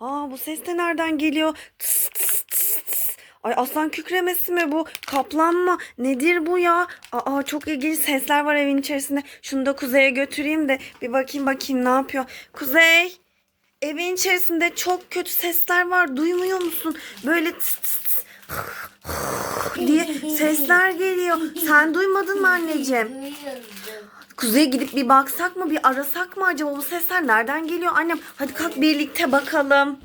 Aa bu ses de nereden geliyor? Tıs tıs tıs tıs. Ay aslan kükremesi mi bu? Kaplan mı? Nedir bu ya? Aa çok ilginç sesler var evin içerisinde. Şunu da Kuzey'e götüreyim de bir bakayım bakayım ne yapıyor. Kuzey! Evin içerisinde çok kötü sesler var. Duymuyor musun? Böyle tıs tıs tıs diye sesler geliyor. Sen duymadın mı anneciğim? Kuzey'e gidip bir baksak mı? Bir arasak mı acaba? Bu sesler nereden geliyor? Annem hadi kalk birlikte bakalım.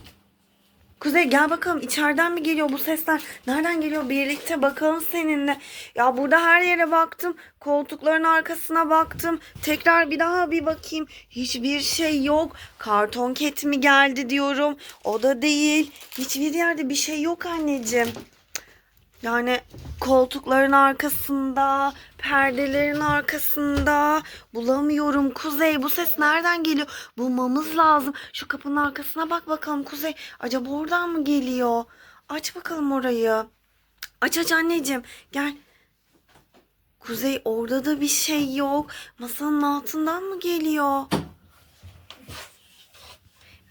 Kuzey gel bakalım içeriden mi geliyor bu sesler? Nereden geliyor? Birlikte bakalım seninle. Ya burada her yere baktım. Koltukların arkasına baktım. Tekrar bir daha bir bakayım. Hiçbir şey yok. Karton ket mi geldi diyorum. O da değil. Hiçbir yerde bir şey yok anneciğim. Yani koltukların arkasında, perdelerin arkasında bulamıyorum. Kuzey bu ses nereden geliyor? Bulmamız lazım. Şu kapının arkasına bak bakalım Kuzey. Acaba oradan mı geliyor? Aç bakalım orayı. Aç aç anneciğim. Gel. Kuzey orada da bir şey yok. Masanın altından mı geliyor?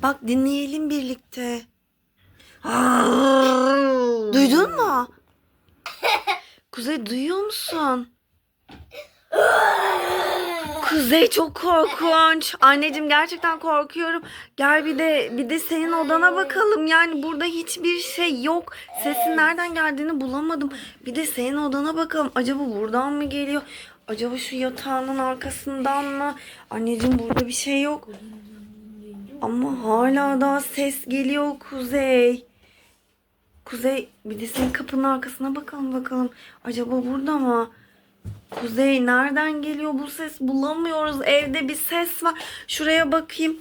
Bak dinleyelim birlikte. Duydun mu? Kuzey duyuyor musun? Kuzey çok korkunç. Anneciğim gerçekten korkuyorum. Gel bir de bir de senin odana bakalım. Yani burada hiçbir şey yok. Sesin nereden geldiğini bulamadım. Bir de senin odana bakalım. Acaba buradan mı geliyor? Acaba şu yatağının arkasından mı? Anneciğim burada bir şey yok. Ama hala daha ses geliyor Kuzey. Kuzey bir de senin kapının arkasına bakalım bakalım. Acaba burada mı? Kuzey nereden geliyor bu ses? Bulamıyoruz. Evde bir ses var. Şuraya bakayım.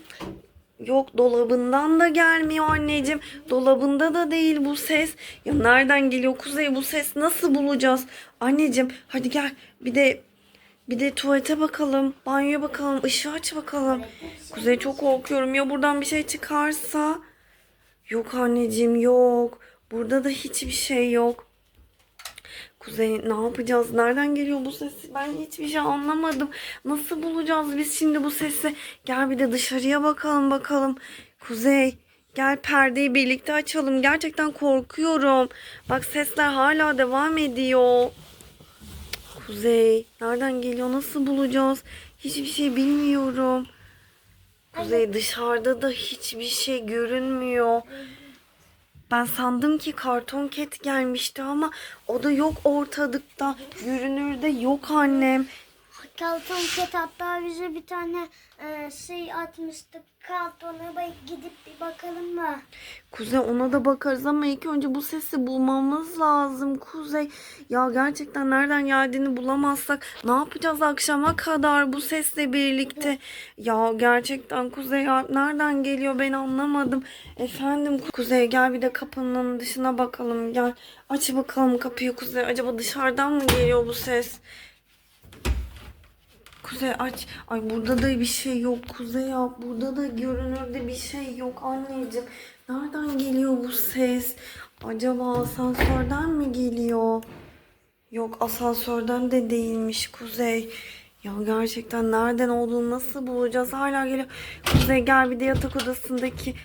Yok dolabından da gelmiyor anneciğim. Dolabında da değil bu ses. Ya nereden geliyor Kuzey bu ses? Nasıl bulacağız? Anneciğim hadi gel. Bir de bir de tuvalete bakalım. Banyoya bakalım. ışığı aç bakalım. Kuzey çok korkuyorum. Ya buradan bir şey çıkarsa? Yok anneciğim yok. Burada da hiçbir şey yok. Kuzey ne yapacağız? Nereden geliyor bu ses? Ben hiçbir şey anlamadım. Nasıl bulacağız biz şimdi bu sesi? Gel bir de dışarıya bakalım bakalım. Kuzey gel perdeyi birlikte açalım. Gerçekten korkuyorum. Bak sesler hala devam ediyor. Kuzey nereden geliyor? Nasıl bulacağız? Hiçbir şey bilmiyorum. Kuzey dışarıda da hiçbir şey görünmüyor. Ben sandım ki karton ket gelmişti ama o da yok ortalıkta. Görünürde yok annem. Karton ket hatta bize bir tane e, şey atmıştık. Kartona bak gidip bir bakalım mı? Kuzey ona da bakarız ama ilk önce bu sesi bulmamız lazım Kuzey. Ya gerçekten nereden geldiğini bulamazsak ne yapacağız akşama kadar bu sesle birlikte? Ya gerçekten Kuzey ya nereden geliyor ben anlamadım. Efendim Kuzey gel bir de kapının dışına bakalım gel. Aç bakalım kapıyı Kuzey. Acaba dışarıdan mı geliyor bu ses? Kuzey aç. Ay burada da bir şey yok Kuzey ya. Burada da görünürde bir şey yok anneciğim. Nereden geliyor bu ses? Acaba asansörden mi geliyor? Yok asansörden de değilmiş Kuzey. Ya gerçekten nereden olduğunu nasıl bulacağız? Hala geliyor. Kuzey gel bir de yatak odasındaki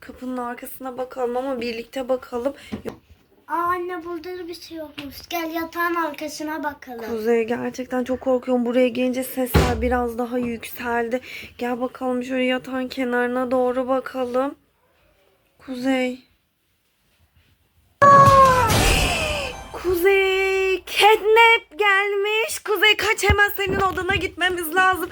kapının arkasına bakalım ama birlikte bakalım. Aa anne burada da bir şey yokmuş. Gel yatağın arkasına bakalım. Kuzey gerçekten çok korkuyorum. Buraya gelince sesler biraz daha yükseldi. Gel bakalım şöyle yatağın kenarına doğru bakalım. Kuzey. Kuzey catnap gelmiş. Kuzey kaç hemen senin odana gitmemiz lazım.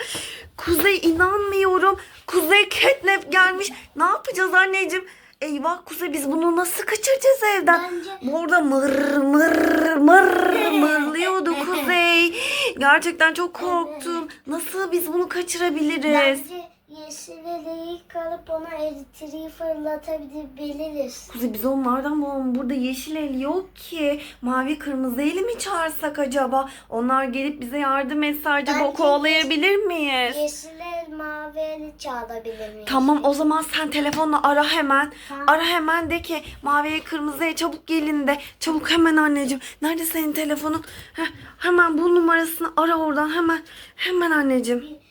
Kuzey inanmıyorum. Kuzey catnap gelmiş. Ne yapacağız anneciğim? Eyvah Kuzey biz bunu nasıl kaçıracağız evden? Bence- Burada mır mır mır mırlıyordu Kuzey. Gerçekten çok korktum. Nasıl biz bunu kaçırabiliriz? Bence yeşil eleği kalıp ona elektriği fırlatabiliriz. Kuzey biz onlardan bulalım. Burada yeşil el yok ki. Mavi kırmızı eli mi çağırsak acaba? Onlar gelip bize yardım etse acaba Bence kovalayabilir miyiz? Yeşil el mavi eli çalabilir miyiz? Tamam o zaman sen telefonla ara hemen. Tamam. Ara hemen de ki maviye kırmızıya çabuk gelin de. Çabuk hemen anneciğim. Nerede senin telefonun? Heh, hemen bu numarasını ara oradan hemen. Hemen anneciğim.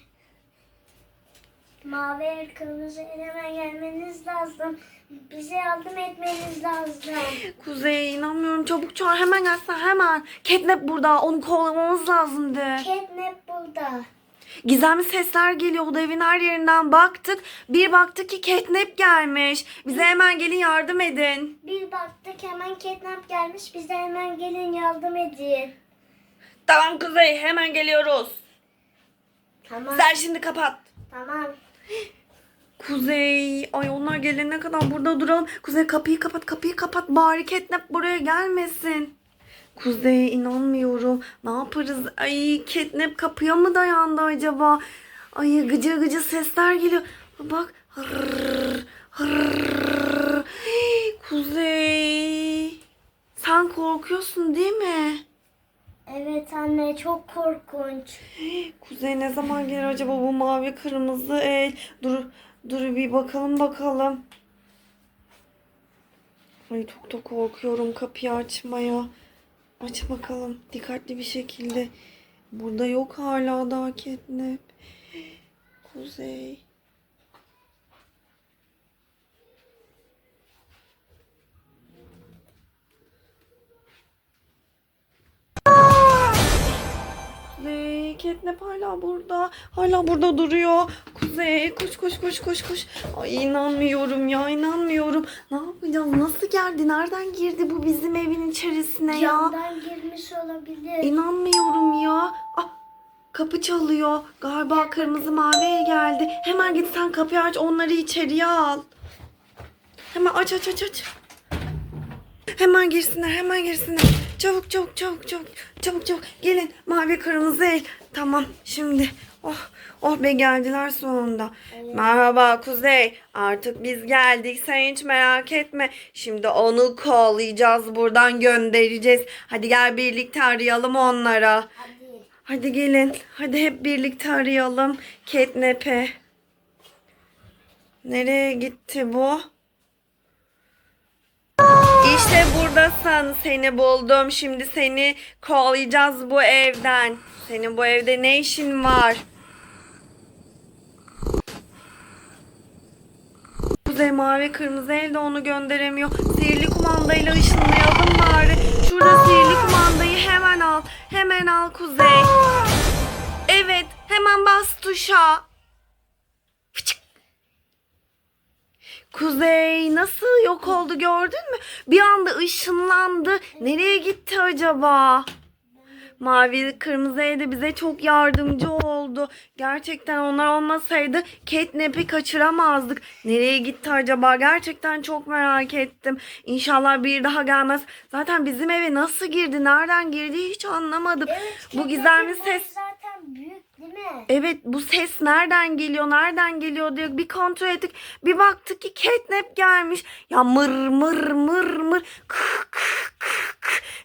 Mavi el kırmızı el hemen gelmeniz lazım. Bize yardım etmeniz lazım. Kuzey inanmıyorum çabuk çağır hemen gelsen hemen. Catnap burada onu kovlamamız lazımdı. Catnap burada. Gizemli sesler geliyordu evin her yerinden baktık. Bir baktık ki Catnap gelmiş. Bize hemen gelin yardım edin. Bir baktık hemen Catnap gelmiş. Bize hemen gelin yardım edin. Tamam Kuzey hemen geliyoruz. Tamam. Sen şimdi kapat. Tamam. Kuzey, ay onlar gelene kadar burada duralım. Kuzey kapıyı kapat, kapıyı kapat. Bari Catnap buraya gelmesin. Kuzey inanmıyorum. Ne yaparız? Ay Catnap kapıya mı dayandı acaba? Ay gıcır gıcır sesler geliyor. Bak. Hırr, hırr. Hey, Kuzey. Sen korkuyorsun değil mi? Evet anne çok korkunç. Kuzey ne zaman gelir acaba bu mavi kırmızı el? Dur dur bir bakalım bakalım. Ay çok da korkuyorum kapıyı açmaya. Aç bakalım dikkatli bir şekilde. Burada yok hala daha Catnap. Kuzey. Kuzey, Catnap hala burada. Hala burada duruyor. Kuzey, koş koş koş koş koş. Ay inanmıyorum ya, inanmıyorum. Ne yapacağız? Nasıl geldi? Nereden girdi bu bizim evin içerisine ya? Camdan girmiş olabilir. İnanmıyorum ya. Ah, kapı çalıyor. Galiba kırmızı maviye geldi. Hemen git sen kapıyı aç, onları içeriye al. Hemen aç aç aç aç. Hemen girsinler, hemen girsinler. Çabuk çabuk çabuk çabuk. Çabuk çabuk. Gelin mavi kırmızı el. Tamam şimdi. Oh oh be geldiler sonunda. Merhaba Kuzey. Artık biz geldik. Sen hiç merak etme. Şimdi onu kollayacağız. Buradan göndereceğiz. Hadi gel birlikte arayalım onlara. Hadi. Hadi gelin. Hadi hep birlikte arayalım. Catnap'i. Nereye gitti bu? Buradasın. Seni buldum. Şimdi seni kovlayacağız bu evden. Senin bu evde ne işin var? Kuzey mavi kırmızı elde onu gönderemiyor. Sihirli kumandayla ışınlayalım bari. Şurada sihirli kumandayı hemen al. Hemen al Kuzey. Evet hemen bas tuşa. Kuzey nasıl yok oldu gördün mü? Bir anda ışınlandı. Nereye gitti acaba? Mavi kırmızı evde bize çok yardımcı oldu. Gerçekten onlar olmasaydı Catnap'i kaçıramazdık. Nereye gitti acaba? Gerçekten çok merak ettim. İnşallah bir daha gelmez. Zaten bizim eve nasıl girdi, nereden girdi hiç anlamadım. bu Catnap'in gizemli ses zaten büyük değil mi? Evet bu ses nereden geliyor nereden geliyor diye bir kontrol ettik. Bir baktık ki catnap gelmiş. Ya mır mır mır mır kıh kıh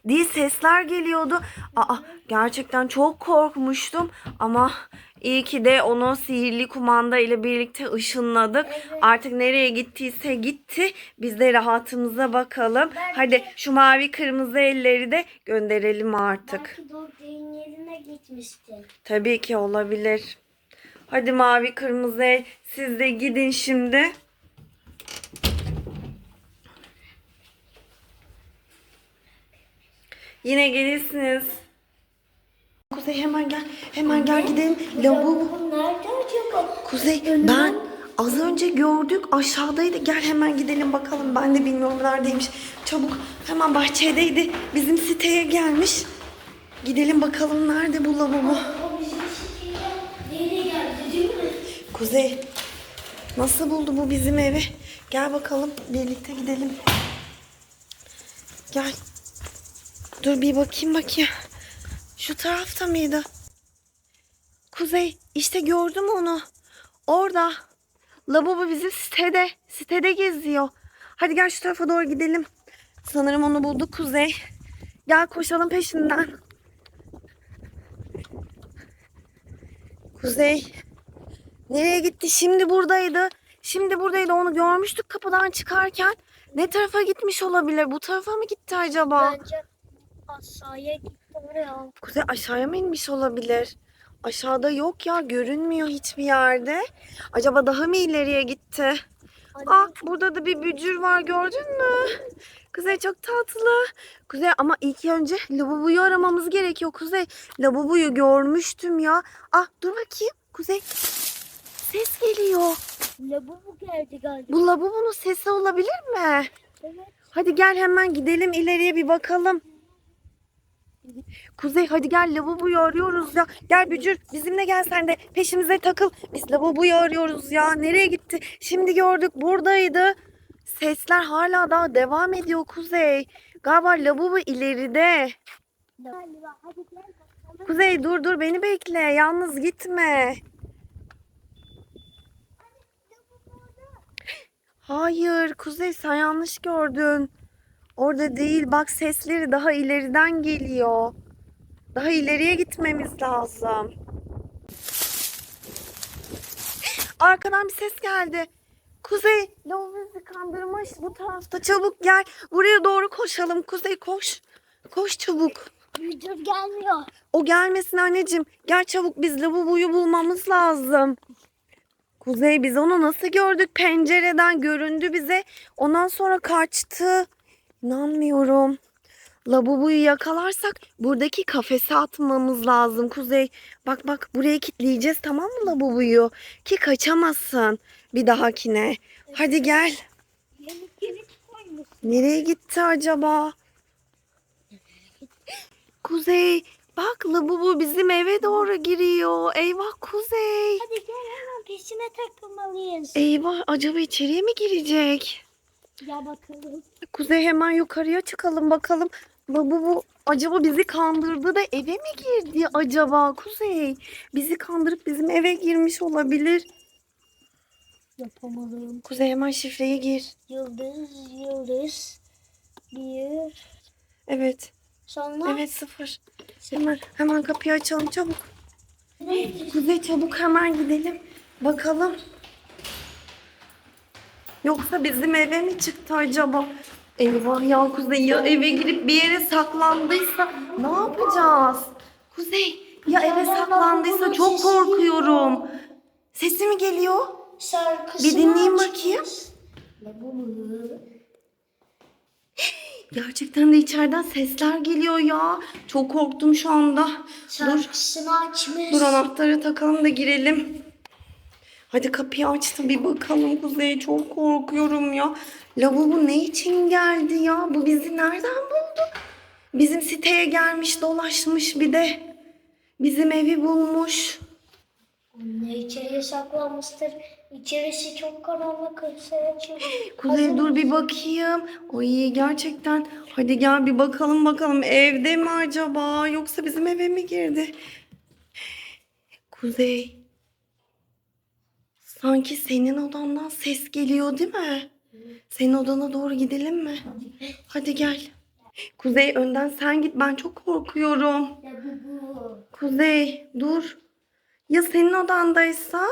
diye sesler geliyordu. Aa gerçekten çok korkmuştum ama iyi ki de onu sihirli kumanda ile birlikte ışınladık. Evet. Artık nereye gittiyse gitti. Biz de rahatımıza bakalım. Belki- Hadi şu mavi kırmızı elleri de gönderelim artık. Belki Doruk'un yerine gitmişti. Tabii ki olabilir. Hadi mavi kırmızı el siz de gidin şimdi. Yine gelirsiniz. Kuzey hemen gel. Hemen gel gidelim. Lavabo. Nerede acaba? Kuzey ben az önce gördük aşağıdaydı. Gel hemen gidelim bakalım. Ben de bilmiyorum neredeymiş. Çabuk hemen bahçedeydi. Bizim siteye gelmiş. Gidelim bakalım nerede bu lavabo. Değil mi? Kuzey nasıl buldu bu bizim evi? Gel bakalım birlikte gidelim. Gel. Dur bir bakayım bakayım. Şu tarafta mıydı? Kuzey işte gördüm onu. Orada. Lavabo bizim sitede. Sitede geziyor. Hadi gel şu tarafa doğru gidelim. Sanırım onu bulduk Kuzey. Gel koşalım peşinden. Kuzey. Nereye gitti? Şimdi buradaydı. Şimdi buradaydı. Onu görmüştük kapıdan çıkarken. Ne tarafa gitmiş olabilir? Bu tarafa mı gitti acaba? Bence aşağıya gitti. Kuzey aşağıya mı inmiş olabilir? Aşağıda yok ya görünmüyor hiçbir yerde. Acaba daha mı ileriye gitti? Ah burada da bir bücür var gördün mü? Kuzey çok tatlı. Kuzey ama ilk önce lavaboyu aramamız gerekiyor. Kuzey lavaboyu görmüştüm ya. Ah dur bakayım. Kuzey ses geliyor. Lavabo geldi galiba. Bu lavabonun sesi olabilir mi? Evet. Hadi gel hemen gidelim ileriye bir bakalım. Kuzey hadi gel lavaboyu arıyoruz ya. Gel Bücür bizimle gel sen de peşimize takıl. Biz lavaboyu arıyoruz ya. Nereye gitti? Şimdi gördük buradaydı. Sesler hala daha devam ediyor Kuzey. Galiba lavabo ileride. Kuzey dur dur beni bekle. Yalnız gitme. Hayır Kuzey sen yanlış gördün. Orada değil bak sesleri daha ileriden geliyor. Daha ileriye gitmemiz lazım. Arkadan bir ses geldi. Kuzey lavabo bizi kandırmış bu tarafta çabuk gel. Buraya doğru koşalım Kuzey koş. Koş çabuk. Müdür gelmiyor. O gelmesin anneciğim. Gel çabuk biz lavaboyu bulmamız lazım. Kuzey biz onu nasıl gördük? Pencereden göründü bize. Ondan sonra kaçtı. İnanmıyorum. Lavaboyu yakalarsak buradaki kafese atmamız lazım Kuzey. Bak bak buraya kilitleyeceğiz tamam mı lavaboyu? Ki kaçamazsın bir dahakine. Hadi gel. Nereye gitti acaba? Kuzey, bak lavabo bizim eve doğru giriyor. Eyvah Kuzey. Hadi gel hemen peşine takılmalıyız. Eyvah, acaba içeriye mi girecek? Ya bakalım. Kuzey hemen yukarıya çıkalım bakalım. Lavabo acaba bizi kandırdı da eve mi girdi acaba Kuzey? Bizi kandırıp bizim eve girmiş olabilir. Yapamalıyım. Kuzey hemen şifreyi gir. Yıldız, yıldız. Bir. Evet, Sonra. evet sıfır. Hemen, hemen kapıyı açalım çabuk. Kuzey çabuk hemen gidelim. Bakalım. Yoksa bizim eve mi çıktı acaba? Eyvah ya Kuzey ya eve girip bir yere saklandıysa ne yapacağız? Kuzey ya eve saklandıysa çok korkuyorum. Sesi mi geliyor? Şarkısını Bir dinleyeyim bakayım. Gerçekten de içeriden sesler geliyor ya. Çok korktum şu anda. Dur. Şarkısını açmış. Dur anahtarı takalım da girelim. Hadi kapıyı açtı bir bakalım Kuzey. Çok korkuyorum ya. Lavabo ne için geldi ya? Bu bizi nereden buldu? Bizim siteye gelmiş dolaşmış bir de. Bizim evi bulmuş. Ne içeriye saklanmıştır. İçerisi çok karanlık. Kuzey dur bir bakayım. Ay gerçekten. Hadi gel bir bakalım bakalım. Evde mi acaba? Yoksa bizim eve mi girdi? Kuzey. Sanki senin odandan ses geliyor değil mi? Senin odana doğru gidelim mi? Hadi gel. Kuzey önden sen git. Ben çok korkuyorum. Kuzey dur. Ya senin odandaysa?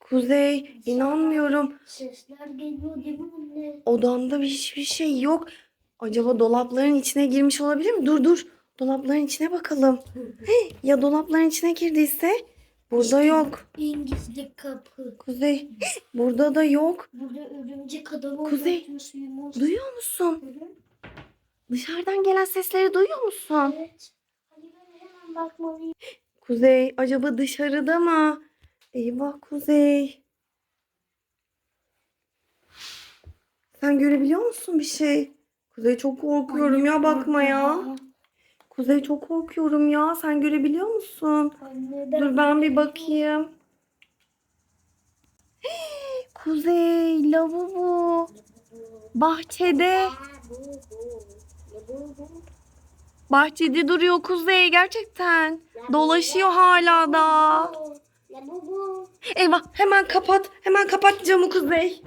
Kuzey inanmıyorum. Sesler geliyor değil mi anne? Odamda hiçbir şey yok. Acaba dolapların içine girmiş olabilir mi? Dur dur. Dolapların içine bakalım. Hey, ya dolapların içine girdiyse? Burada yok. Gizli kapı. Kuzey burada da yok. Burada örümcek adamı Kuzey, suyumuz. Duyuyor musun? Hı hı. Dışarıdan gelen sesleri duyuyor musun? Evet. Hadi ben hemen bakmalıyım. Kuzey acaba dışarıda mı? Eyvah Kuzey. Sen görebiliyor musun bir şey? Kuzey çok korkuyorum ya bakma ya. Kuzey çok korkuyorum ya. Sen görebiliyor musun? Anne Dur ben bir bakayım. Kuzey lavabo. Bahçede. Bahçede duruyor Kuzey gerçekten. Dolaşıyor hala da. Eyvah hemen kapat. Hemen kapat camı Kuzey.